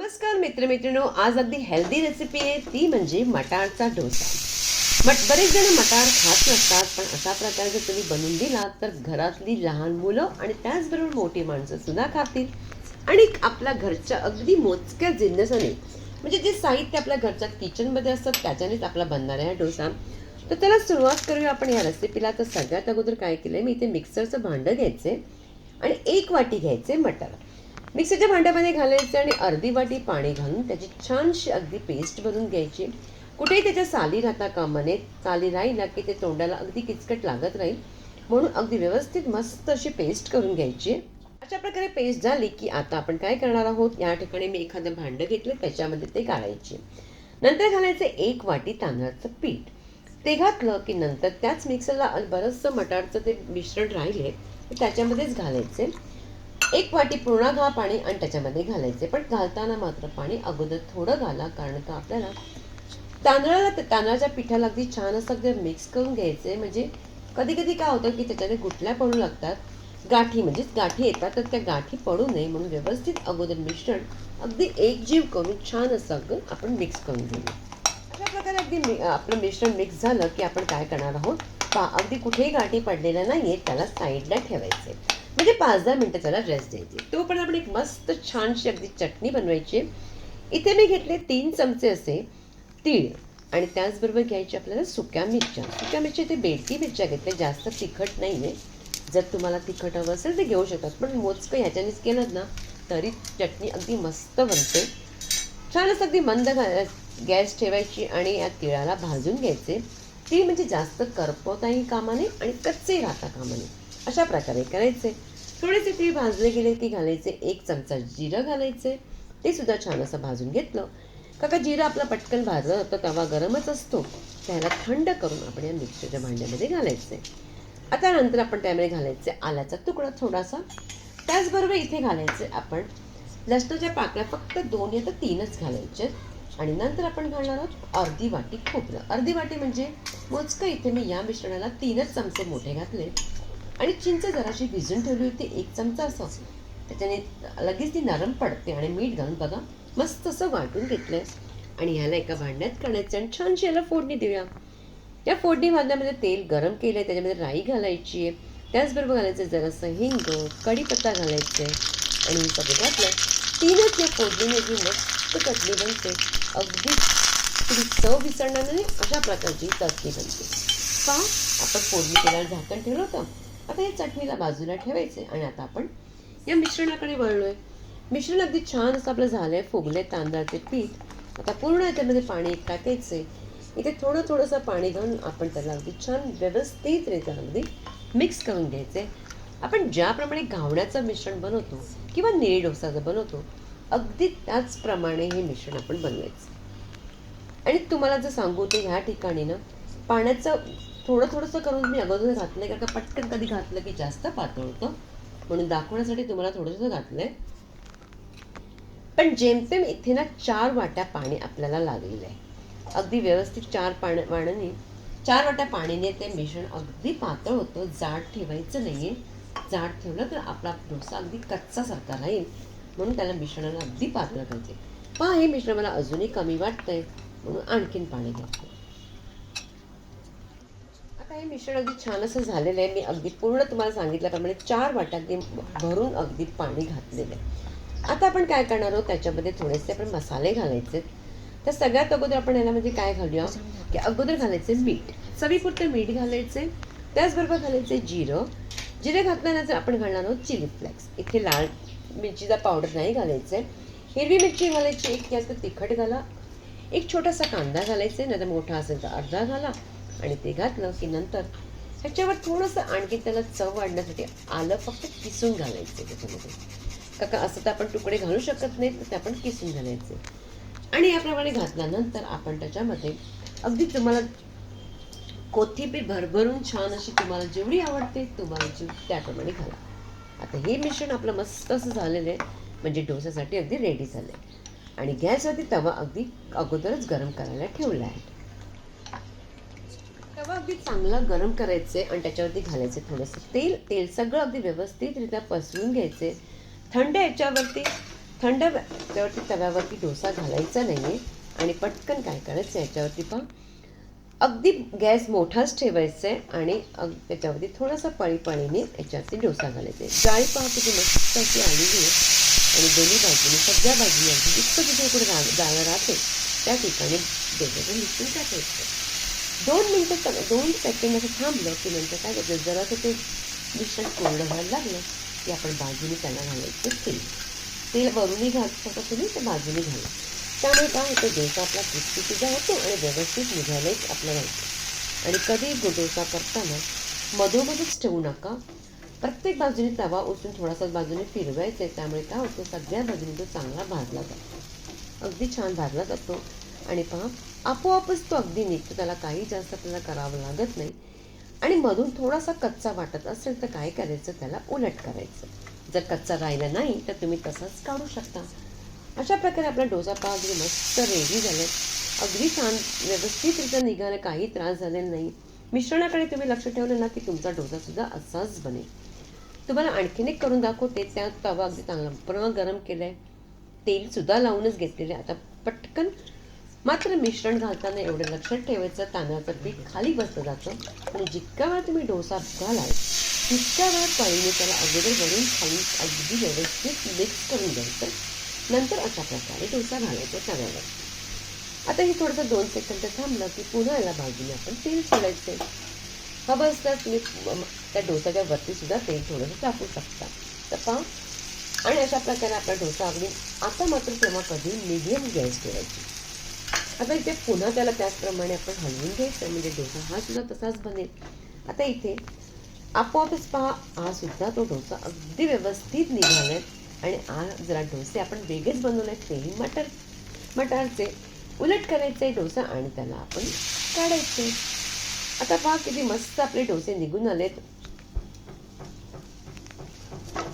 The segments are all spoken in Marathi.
नमस्कार मित्रमैत्रिणो आज अगदी हेल्दी रेसिपी आहे. ती म्हणजे मटारचा डोसा. मट बरेच जण मटार खात नसतात पण अशा प्रकारे जर तुम्ही बनवून दिला तर घरातली लहान मुलं आणि त्याचबरोबर मोठी माणसं सुद्धा खातील. आणि आपल्या घरच्या अगदी मोजक्या जिन्नसाने म्हणजे जे साहित्य आपल्या घरच्या किचनमध्ये असतात त्याच्यानेच आपला बनणारा हा डोसा. तर त्याला सुरुवात करूया आपण या रेसिपीला तर सगळ्यात अगोदर काय केलं आहे मी इथे मिक्सरचं भांडं घ्यायचे आणि एक वाटी घ्यायचे मटार. मिक्सरच्या भांड्यामध्ये घालायचे आणि अर्धी वाटी पाणी घालून त्याची छानशी अगदी पेस्ट बनवून घ्यायची. कुठेही त्याच्या साली राहता कामा नये. साली राहिला की ते तोंडाला अगदी किचकट लागत राहील. म्हणून अगदी व्यवस्थित मस्त अशी पेस्ट करून घ्यायची. अशा प्रकारे पेस्ट झाली की आता आपण काय करणार आहोत? या ठिकाणी मी एखादं भांडं घेतलं त्याच्यामध्ये ते घालायचे नंतर घालायचं एक वाटी तांदळाचं पीठ. ते घातलं की नंतर त्याच मिक्सरला बरंचसं मटारचं ते मिश्रण राहिले ते त्याच्यामध्येच घालायचे. एक वाटी पूर्ण घा पाणी आणि त्याच्यामध्ये घालायचे. पण घालताना मात्र पाणी अगोदर थोडं घाला कारण का आपल्याला तांदळाला तांदळाच्या पिठाला अगदी छान असं अगदी मिक्स करून घ्यायचे. म्हणजे कधी कधी काय होतं की त्याच्याने गुठल्या पडू लागतात. गाठी म्हणजेच गाठी येतात तर त्या गाठी पडू नये म्हणून व्यवस्थित अगोदर मिश्रण अगदी एकजीव करून छान असं अगदी आपण मिक्स करून घेऊया अशा प्रकारे अगदी आपलं मिश्रण मिक्स झालं की आपण काय करणार आहोत? पा अगदी कुठेही गाठी पडलेल्या नाही त्याला साईडला ठेवायचे. म्हणजे पाच दहा मिनटं त्याला रेस्ट द्यायची. तोपर्यंत आपण एक मस्त छानशी अगदी चटणी बनवायची. इथे मी घेतले तीन चमचे असे तीळ आणि त्याचबरोबर घ्यायची आपल्याला सुक्या मिरच्या. सुक्या मिरच्या ते बेडकी मिरच्या घेतल्या जास्त तिखट नाही आहे जर तुम्हाला तिखट हवं असेल ते घेऊ शकतात पण मोजकं ह्याच्यानेच केलं ना तरी चटणी अगदी मस्त बनते. छान असं अगदी मंद गॅस ठेवायची आणि या तिळाला भाजून घ्यायचे. तीळ म्हणजे जास्त करपवताही कामाने आणि कच्चे राहता कामा नये. अशा प्रकारे करायचे. थोडेसे तीळ भाजले गेले की घालायचे. एक चमचा जिरं घालायचे. ते सुद्धा छान असं भाजून घेतलं. का का जिरं आपलं पटकन भाजलं होतं तवा गरमच असतो. त्याला थंड करून आपण या मिक्सरच्या भांड्यामध्ये घालायचे. आता नंतर आपण त्यामध्ये घालायचे आल्याचा तुकडा थोडासा. त्याचबरोबर इथे घालायचे आपण लसणाच्या पाकळ्या फक्त दोन या तर तीनच घालायचे. आणि नंतर आपण घालणार आहोत अर्धी वाटी खोबरं. अर्धी वाटी म्हणजे मोजकं. इथे मी या मिश्रणाला तीनच चमचे मोठे घातले. आणि चिंच जराशी भिजून ठेवली होती एक चमचा असं. त्याच्याने लगेच ती नरम पडते आणि मीठ घालून बघा मस्त असं वाटून घेतलंय. आणि ह्याला एका भांड्यात काढायचं आणि छानशी याला फोडणी देऊया. या फोडणी भांड्यामध्ये तेल गरम केलं आहे त्याच्यामध्ये राई घालायची आहे. त्याचबरोबर घालायचं जरासं हिंग कढीपत्ता घालायचं आहे. आणि हे सगळं घातलं तीनच या फोडणीने मस्त चटणी बनते. अगदी तुम्ही चव विसरणार नाही अशा प्रकारची चटणी बनते. का आपण फोडणी केल्यावर झाकण ठेवलं होतं. आता या चटणीला बाजूला ठेवायचे आणि आता आपण या मिश्रणाकडे वळलोय. मिश्रण अगदी छान असं आपलं झालंय फुगले तांदळाचे पीठ. आता पूर्ण याच्यामध्ये पाणी टाकायचे. इथे थोडं थोडंसं पाणी घालून आपण त्याला अगदी छान व्यवस्थितरित्या अगदी मिक्स करून घ्यायचे. आपण ज्याप्रमाणे घावण्याचं मिश्रण बनवतो किंवा निळी डोसाचं बनवतो अगदी त्याचप्रमाणे हे मिश्रण आपण बनवायचं. आणि तुम्हाला जर सांगू ते ह्या ठिकाणी ना पाण्याचं थोडं थोडंसं करून मी अगोदर घातलं कारण का पटकन कधी घातलं की जास्त पातळ होतं म्हणून दाखवण्यासाठी तुम्हाला थोडंसं घातलं आहे पण जेमतेम इथे ना चार वाट्या पाणी आपल्याला लागलेलं आहे. अगदी व्यवस्थित चार पाण पाण्याने चार वाट्या पाणीने ते मिश्रण अगदी पातळ होतं जाड ठेवायचं नाही आहे जाड ठेवलं तर आपला डोसा अगदी कच्चासारखा राहील. म्हणून त्याला मिश्रणाला अगदी पातळ पाहिजे. पहा हे मिश्रण मला अजूनही कमी वाटतंय. म्हणून आणखीन पाणी घातलं हे मिश्रण अगदी छान असं झालेलं आहे. मी अगदी पूर्ण तुम्हाला सांगितल्याप्रमाणे चार वाट्या अगदी भरून अगदी पाणी घातलेलं आहे. आता आपण काय करणार आहोत? त्याच्यामध्ये थोडेसे आपण मसाले घालायचे तर सगळ्यात अगोदर आपण याला म्हणजे काय घालूया? की अगोदर घालायचे मीठ. चवीपुरते मीठ घालायचे. त्याचबरोबर घालायचे जिरं. जिरे घातल्यानंतर आपण घालणार आहोत चिली फ्लेक्स. इथे लाल मिरचीचा पावडर नाही घालायचं हिरवी मिरची घालायची. एक जास्त तिखट घाला. एक छोटासा कांदा घालायचा नाही तर मोठा असेल तर अर्धा घाला. आणि ते घातलं की नंतर ह्याच्यावर थोडंसं आणखी त्याला चव वाढण्यासाठी आलं फक्त किसून घालायचं त्याच्यामध्ये. काका का असं तर आपण तुकडे घालू शकत नाही तर ते आपण किसून घालायचे. आणि याप्रमाणे घातल्यानंतर आपण त्याच्यामध्ये अगदी तुम्हाला कोथिंबीर भरभरून छान अशी तुम्हाला जेवढी आवडते तुम्हाला जी त्याप्रमाणे घाला. आता हे मिश्रण आपलं मस्त असं झालेलं आहे म्हणजे डोसासाठी अगदी रेडी झालं आहे आणि गॅसवरती तवा अगदी अगोदरच गरम करायला ठेवला आहे. अगदी चांगलं गरम करायचे आणि त्याच्यावरती घालायचे थोडंसं तेल. तेल सगळं अगदी व्यवस्थितरित्या पसरून घ्यायचे. थंड याच्यावरती थंड त्यावरती तव्यावरती डोसा घालायचा नाही आहे आणि पटकन काय करायचं याच्यावरती पण अगदी गॅस मोठाच ठेवायचा आहे आणि अग त्याच्यावरती थोडासा पळी याच्यावरती डोसा घालायचा. आहे जाळी पहा किती मस्त अशी आलेली आहे. आणि दोन्ही बाजूने सगळ्या बाजूने अगदी जितकं तिथे कुठे जा जागा राहते त्या ठिकाणी डोक्याचं मिश्रण टाकायचं. दोन मिनटं तर दोन सेकंड असं थांबलं की नंतर काय करायचं जरासं ते मिश्रण कोरडं व्हायला लागलं की आपण बाजूने त्याला घालायचं तेल. तेल वरूनही घालता तुम्ही ते बाजूने घाला. त्यामुळे काय होतं? डोसा आपला क्रिस्पी सुद्धा होतो आणि व्यवस्थित निघायलाच आपल्याला होतं आणि कधी डोसा करताना मधोमधच ठेवू नका. प्रत्येक बाजूने तवा उचलून थोडासा बाजूने फिरवायचं आहे त्यामुळे काय होतं? सगळ्या बाजूने तो चांगला भाजला जातो. अगदी छान भाजला जातो. आणि पहा आपोआपच तो अगदी निघतो त्याला काही जास्त आपल्याला करावं लागत नाही. आणि मधून थोडासा कच्चा वाटत असेल तर काय करायचं? त्याला उलट करायचं. जर कच्चा राहिला नाही तर तुम्ही तसाच काढू शकता. अशा प्रकारे आपला डोसा पाव अगदी मस्त रेडी झाले अगदी छान व्यवस्थितरित्या निघाला काही त्रास झालेला नाही. मिश्रणाकडे तुम्ही लक्ष ठेवलं ना की तुमचा डोसासुद्धा असाच बनेल. तुम्हाला आणखीन एक करून दाखवते. त्यात तवा अगदी चांगला पूर्ण गरम केलं आहे तेलसुद्धा लावूनच घेतलेलं आहे. आता पटकन मात्र मिश्रण घालताना एवढं लक्षात ठेवायचं तांदळाचं पीठ खाली बसलं जातं आणि जितका वेळा तुम्ही डोसा घालाल तितक्या वेळा पाळीने त्याला अगोदर भरून खाली अगदी व्यवस्थित मिक्स करून द्यायचं नंतर अशा प्रकारे डोसा घालायचा तव्यावर. आता हे थोडंसं दोन सेकंद थांबलं की पुन्हा याला भाजून आपण तेल सोडायचं. हवं असतं तुम्ही त्या डोसाच्या वरती सुद्धा तेल थोडंसं टाकू शकता. तर पहा. आणि अशा प्रकारे आपला डोसा अगदी आता मात्र तेव्हा कधी मिडियम गॅस ठेवायची. आता इथे पुन्हा त्याला त्याचप्रमाणे आपण हलवून घ्यायचं म्हणजे डोसा हा सुद्धा तसाच बनेल. आता इथे आपोआपच पहा हा सुद्धा तो डोसा अगदी व्यवस्थित निघालाय आणि आ जरा डोसे आपण वेगळेच बनवले तेही मटर मटारचे. उलट करायचे डोसा आणि त्याला आपण काढायचे आता पहा किती मस्त आपले डोसे निघून आलेत.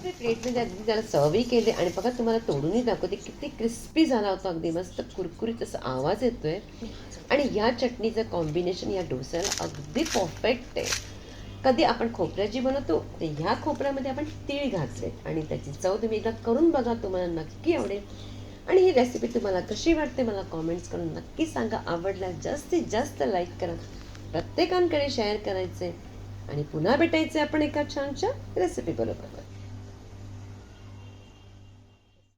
आपल्या प्लेटमध्ये त्याला सर्वही केले आणि बघा तुम्हाला तोडूनही दाखवते किती क्रिस्पी झाला होता. अगदी मस्त कुरकुरीत असा आवाज येतोय. आणि या चटणीचं कॉम्बिनेशन या डोस्याला अगदी परफेक्ट आहे. कधी आपण खोबऱ्याची बनवतो तर ह्या खोबऱ्यामध्ये आपण तीळ घातले आणि त्याची चव तुम्ही एकदा करून बघा तुम्हाला नक्की आवडेल. आणि ही रेसिपी तुम्हाला कशी वाटते मला कॉमेंट्स करून नक्की सांगा. आवडल्यास जास्तीत जास्त लाईक करा. प्रत्येकांकडे शेअर करायचे आणि पुन्हा भेटायचे आपण एका छानशा रेसिपी बरोबर.